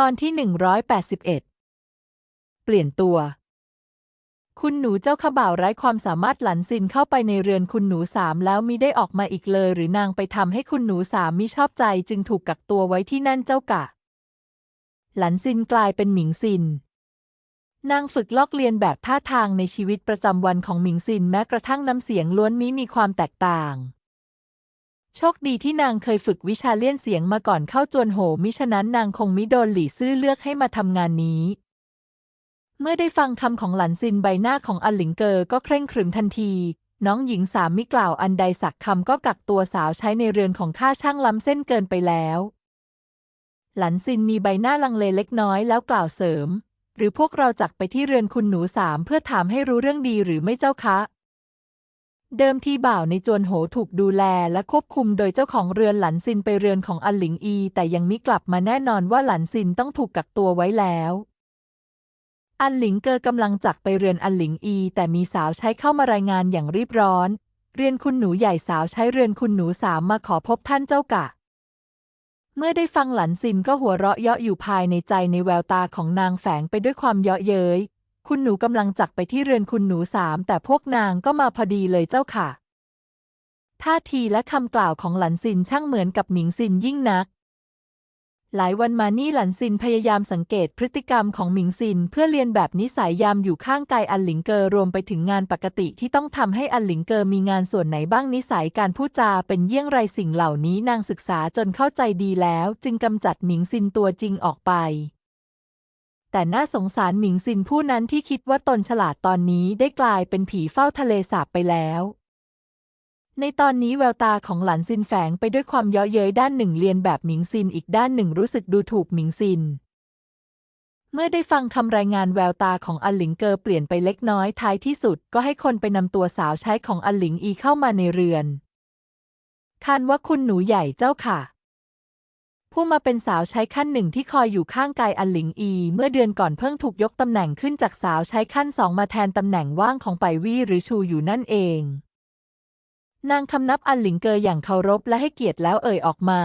ตอนที่ 181 เปลี่ยนตัว คุณหนูเจ้าขบ่าวไร้ความสามารถหลันซินเข้าไปในเรือนคุณหนูสามแล้วมิได้ออกมาอีกเลย หรือนางไปทำให้คุณหนูสามมิชอบใจจึงถูกกักตัวไว้ที่นั่นเจ้ากะ หลันซินกลายเป็นหมิงซิน นางฝึกลอกเลียนแบบท่าทางในชีวิตประจำวันของหมิงซินแม้กระทั่งน้ำเสียงล้วนมิมีความแตกต่าง โชคดีที่นางเคยฝึกวิชาเลี่ยนเสียงมาก่อนเข้าจวนโหมิฉะนั้นนางคงมิโดนหลี่ซื่อเลือกให้มาทำงานนี้ เมื่อได้ฟังคำของหลันซินใบหน้าของอันหลิงเกอก็เคร่งครึมทันที น้องหญิงสามมิกล่าวอันใดสักคำก็กักตัวสาวใช้ในเรือนของข้าช่างล้ำเส้นเกินไปแล้ว หลันซินมีใบหน้าลังเลเล็กน้อยแล้วกล่าวเสริม หรือพวกเราจักไปที่เรือนคุณหนูสามเพื่อถามให้รู้เรื่องดีหรือไม่เจ้าคะ เดิมทีบ่าวในจวนโหถูกดูแลและควบคุมโดยเจ้าของเรือนหลันซินไปเรือนของอันหลิงอี แต่ยังมิกลับมาแน่นอนว่าหลันซินต้องถูกกักตัวไว้แล้ว อันหลิงเกอกำลังจักไปเรือนอันหลิงอี แต่มีสาวใช้เข้ามารายงานอย่างรีบร้อน เรียนคุณหนูใหญ่สาวใช้เรือนคุณหนูสามมาขอพบท่านเจ้ากะ เมื่อได้ฟังหลันซินก็หัวเราะเยาะอยู่ภายในใจในแววตาของนางแฝงไปด้วยความเยาะเย้ย คุณหนูกำลังจักไปที่เรือนคุณหนูสามแต่พวกนางก็มาพอดีเลยเจ้าค่ะ ท่าทีและคำกล่าวของหลันซินช่างเหมือนกับหมิงซินยิ่งนัก หลายวันมานี่หลันซินพยายามสังเกตพฤติกรรมของหมิงซิน เพื่อเรียนแบบนิสัยยามอยู่ข้างกายอันหลิงเกอรวมไปถึงงานปกติที่ต้องทำให้อันหลิงเกอมีงานส่วนไหนบ้างนิสัยการพูดจาเป็นเยี่ยงไรสิ่งเหล่านี้นางศึกษาจนเข้าใจดีแล้ว จึงกำจัดหมิงซินตัวจริงออกไป แต่น่าสงสารหมิงซินผู้นั้นที่คิดว่าตนฉลาดตอนนี้ได้กลายเป็นผีเฝ้าทะเลสาบไปแล้ว ในตอนนี้แววตาของหลันซินแฝงไปด้วยความเยาะเย้ยด้านหนึ่งเรียนแบบหมิงซินอีกด้านหนึ่งรู้สึกดูถูกหมิงซิน เมื่อได้ฟังคำรายงานแววตาของอันหลิงเกอเปลี่ยนไปเล็กน้อยท้ายที่สุด ก็ให้คนไปนำตัวสาวใช้ของอันหลิงอีเข้ามาในเรือนคานว่าคุณหนูใหญ่เจ้าค่ะ ผู้มาเป็นสาวใช้ขั้นหนึ่งที่คอยอยู่ข้างกายอันหลิงอี เมื่อเดือนก่อนเพิ่งถูกยกตำแหน่งขึ้นจากสาวใช้ขั้นสองมาแทนตำแหน่งว่างของไปวี่หรือชูอยู่นั่นเอง นางคำนับอันหลิงเกออย่างเคารพและให้เกียรติแล้วเอ่ยออกมา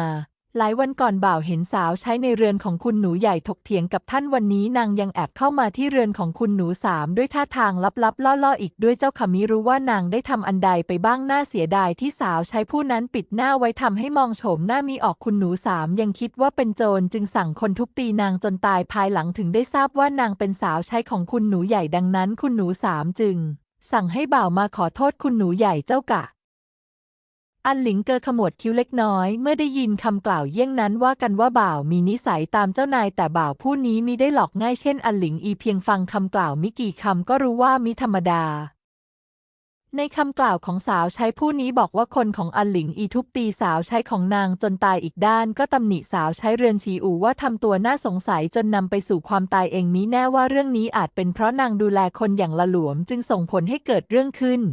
หลายวันก่อนบ่าวเห็นสาวใช้ในเรือนของคุณหนูใหญ่ถกเถียงกับท่านวันนี้นางยังแอบเข้ามาที่เรือนของคุณหนูสามด้วยท่าทางลับๆล่อๆอีกด้วยเจ้าขมิรู้ว่านางได้ทำอันใดไปบ้างน่าเสียดายที่สาวใช้ผู้นั้นปิดหน้าไว้ทำให้มองโฉมหน้ามีออกคุณหนูสามยังคิดว่าเป็นโจรจึงสั่งคนทุบตีนางจนตายภายหลังถึงได้ทราบว่านางเป็นสาวใช้ของคุณหนูใหญ่ดังนั้น คุณหนูสามจึง สั่งให้บ่าวมาขอโทษคุณหนูใหญ่เจ้ากะ อันหลิงเกอขมวดคิ้วเล็กน้อย เมื่อได้ยินคำกล่าวเยี่ยงนั้นว่ากันว่าบ่าวมีนิสัยตามเจ้านายแต่บ่าวผู้นี้มิได้หลอกง่ายเช่นอันหลิงอีเพียงฟังคำกล่าวมิกี่คำก็รู้ว่ามิธรรมดา ในคำกล่าวของสาวใช้ผู้นี้บอกว่าคนของอันหลิงอีทุบตีสาวใช้ของนางจนตายอีกด้าน ก็ตำหนิสาวใช้เรือนชีอูว่าทำตัวน่าสงสัยจนนำไปสู่ความตายเองมิแน่ว่าเรื่องนี้อาจเป็นเพราะนางดูแลคนอย่างละหลวม จึงส่งผลให้เกิดเรื่องขึ้น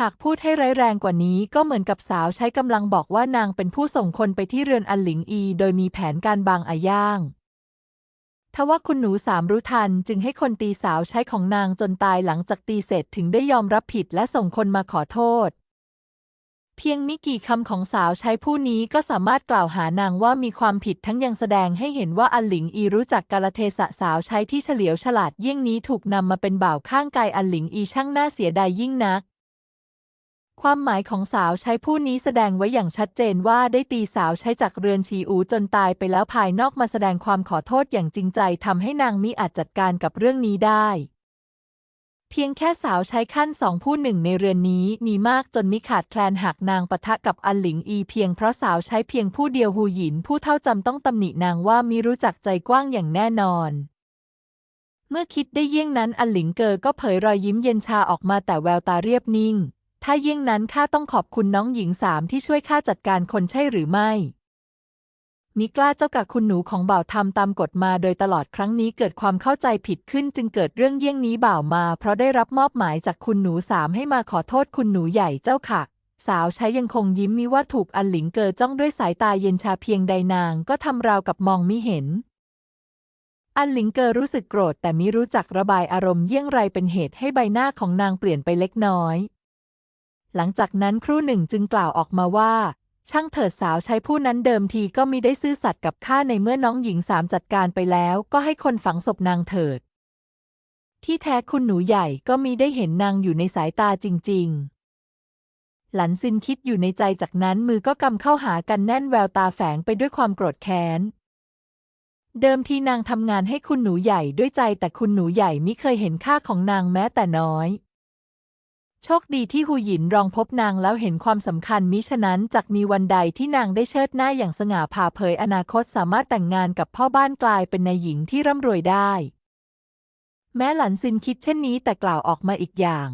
หากพูดให้ร้ายแรงกว่านี้ก็เหมือนกับสาวใช้กำลังบอกว่านางเป็นผู้ส่งคนไปที่เรือนอันหลิงอี โดยมีแผนการบางอาย่าง ทว่าคุณหนูสามรู้ทันจึงให้คนตีสาวใช้ของนางจนตายหลังจากตีเสร็จถึงได้ยอมรับผิดและส่งคนมาขอโทษ เพียงมิกี่คำของสาวใช้ผู้นี้ก็สามารถกล่าวหานางว่ามีความผิดทั้งยังแสดงให้เห็นว่าอันหลิงอีรู้จักกาลเทศะสาวใช้ที่เฉลียวฉลาดเยี่ยงนี้ถูกนำมาเป็นบ่าวข้างกายอันหลิงอีช่างน่าเสียดายยิ่งนัก ความหมายของสาวใช้ผู้นี้แสดงไว้อย่างชัดเจนว่าได้ตีสาวใช้จากเรือนชีอูจนตายไปแล้วภายนอกมาแสดงความขอโทษอย่างจริงใจทำให้นางมิอาจจัดการกับเรื่องนี้ได้ เพียงแค่สาวใช้ขั้นสองผู้หนึ่งในเรือนนี้มีมากจนมิขาดแคลนหากนางปะทะกับอันหลิงอีเพียงเพราะสาวใช้เพียงผู้เดียวหูหยินผู้เท่าจำต้องตำหนินางว่ามิรู้จักใจกว้างอย่างแน่นอนเมื่อคิดได้เยี่ยงนั้นอันหลิงเกอก็เผยรอยยิ้มเย็นชาออกมาแต่แววตาเรียบนิ่ง ถ้าเยี่ยงนั้นข้าต้องขอบคุณน้องหญิงสามที่ช่วยข้าจัดการคนใช่หรือไม่ มิกล้าเจ้ากับคุณหนูของบ่าวทำตามกฎมาโดยตลอดครั้งนี้เกิดความเข้าใจผิดขึ้นจึงเกิดเรื่องเยี่ยงนี้บ่าวมา เพราะได้รับมอบหมายจากคุณหนูสามให้มาขอโทษคุณหนูใหญ่เจ้าค่ะ สาวใช้ยังคงยิ้มมีว่าถูกอันหลิงเกอจ้องด้วยสายตาเย็นชาเพียงใดนางก็ทำราวกับมองมิเห็นอันหลิงเกอรู้สึกโกรธแต่มิรู้จักระบายอารมณ์เยี่ยงไรเป็นเหตุให้ใบหน้าของนางเปลี่ยนไปเล็กน้อย หลังจากนั้นครู่หนึ่งจึงกล่าวออกมาว่า ช่างเถิดสาวใช้ผู้นั้นเดิมทีก็มิได้ซื่อสัตย์กับข้าในเมื่อน้องหญิงสามจัดการไปแล้ว ก็ให้คนฝังศพนางเถิด ที่แท้คุณหนูใหญ่ก็มิได้เห็นนางอยู่ในสายตาจริง ๆหลันซินคิดอยู่ในใจจากนั้นมือก็กำเข้าหากันแน่นแววตาแฝงไปด้วยความโกรธแค้น เดิมทีนางทำงานให้คุณหนูใหญ่ด้วยใจแต่คุณหนูใหญ่มิเคยเห็นค่าของนางแม้แต่น้อย โชคดีที่หูหยินรองพบนางแล้วเห็นความสำคัญมิฉะนั้นจากมีวันใดที่นางได้เชิดหน้าอย่างสง่าผ่าเผยอนาคตสามารถแต่งงานกับพ่อบ้านกลายเป็นนายหญิงที่ร่ำรวยได้ แม้หลันซินคิดเช่นนี้แต่กล่าวออกมาอีกอย่าง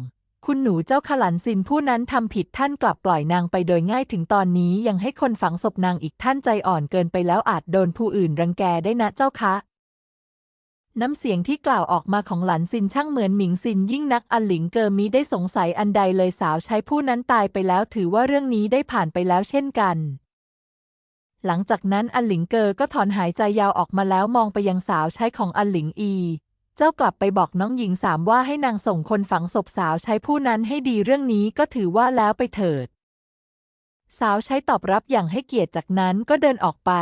คุณหนูเจ้าขลันซินผู้นั้นทำผิดท่านกลับปล่อยนางไปโดยง่ายถึงตอนนี้ยังให้คนฝังศพนางอีกท่านใจอ่อนเกินไปแล้วอาจโดนผู้อื่นรังแกได้นะเจ้าคะ น้ำเสียงที่กล่าวออกมาของหลันซินช่างเหมือนหมิงซินยิ่งนักอันหลิงเกอมิได้สงสัยอันใดเลยสาวใช้ผู้นั้นตายไปแล้วถือว่าเรื่องนี้ได้ผ่านไปแล้วเช่นกัน หลังจากนั้นอันหลิงเกอก็ถอนหายใจยาวออกมาแล้วมองไปยังสาวใช้ของอันหลิงอี เจ้ากลับไปบอกน้องหญิงสามว่าให้นางส่งคนฝังศพสาวใช้ผู้นั้นให้ดีเรื่องนี้ก็ถือว่าแล้วไปเถิด สาวใช้ตอบรับอย่างให้เกียรติจากนั้นก็เดินออกไป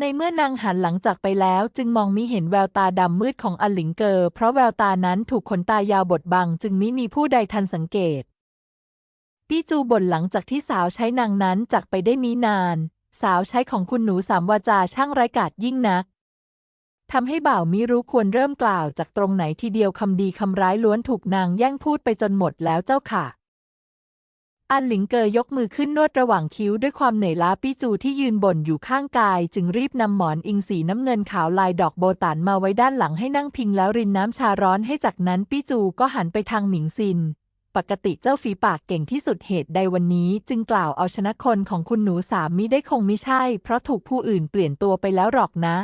ในเมื่อนางหันหลังจากไปแล้วจึงมองมิเห็นแววตาดำมืดของอันหลิงเกอเพราะแววตานั้นถูกขนตายาวบดบัง จึงมิมีผู้ใดทันสังเกต ปี้จูบ่นหลังจากที่สาวใช้นางนั้นจากไปได้มีนาน สาวใช้ของคุณหนูสามวาจาช่างไร้กาจยิ่งนักทำให้บ่าวมิรู้ควรเริ่มกล่าวจากตรงไหนทีเดียวคำดีคำร้ายล้วนถูกนางแย่งพูดไปจนหมดแล้วเจ้าค่ะ อันหลิงเกยยกมือขึ้นนวดระหว่างคิ้วด้วยความเหนื่อยล้าปี้จูที่ยืนบ่นอยู่ข้างกาย จึงรีบนำหมอนอิงสีน้ำเงินขาวลายดอกโบตันมาไว้ด้านหลังให้นั่งพิงแล้วรินน้ำชาร้อนให้จากนั้นปี้จูก็หันไปทางหมิงซิน ปกติเจ้าฝีปากเก่งที่สุดเหตุใดวันนี้ จึงกล่าวเอาชนะคนของคุณหนูสามมิได้คงมิใช่ เพราะถูกผู้อื่นเปลี่ยนตัวไปแล้วหรอกนะ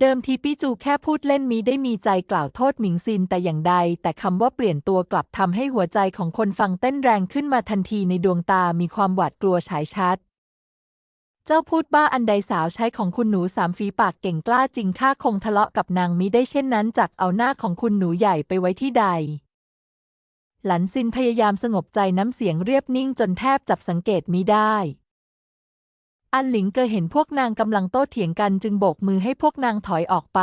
เดิมทีปี้จูแค่พูดเล่นมีได้มีใจกล่าวโทษหมิงซินแต่อย่างใด แต่คำว่าเปลี่ยนตัวกลับทำให้หัวใจของคนฟังเต้นแรงขึ้นมาทันทีในดวงตามีความหวาดกลัวฉายชัด เจ้าพูดบ้าอันใดสาวใช้ของคุณหนูสามฝีปากเก่งกล้าจริงข้าคงทะเลาะกับนางมิได้เช่นนั้นจักเอาหน้าของคุณหนูใหญ่ไปไว้ที่ใด หลันซินพยายามสงบใจน้ำเสียงเรียบนิ่งจนแทบจับสังเกตมิได้ อันหลิงเกอเห็นพวกนางกำลังโต้เถียงกันจึงโบกมือให้พวกนางถอยออกไป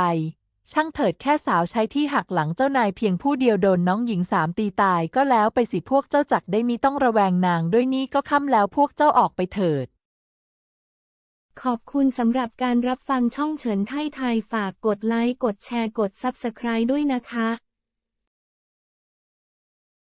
ช่างเถิดแค่สาวใช้ที่หักหลังเจ้านายเพียงผู้เดียวโดนน้องหญิงสามตีตายก็แล้วไปสิพวกเจ้าจักได้มีต้องระแวงนางด้วยนี่ก็ค่ำแล้วพวกเจ้าออกไปเถิด ขอบคุณสำหรับการรับฟังช่องเฉินไทยไทยฝากกดไลค์กดแชร์กด Subscribe ด้วยนะคะ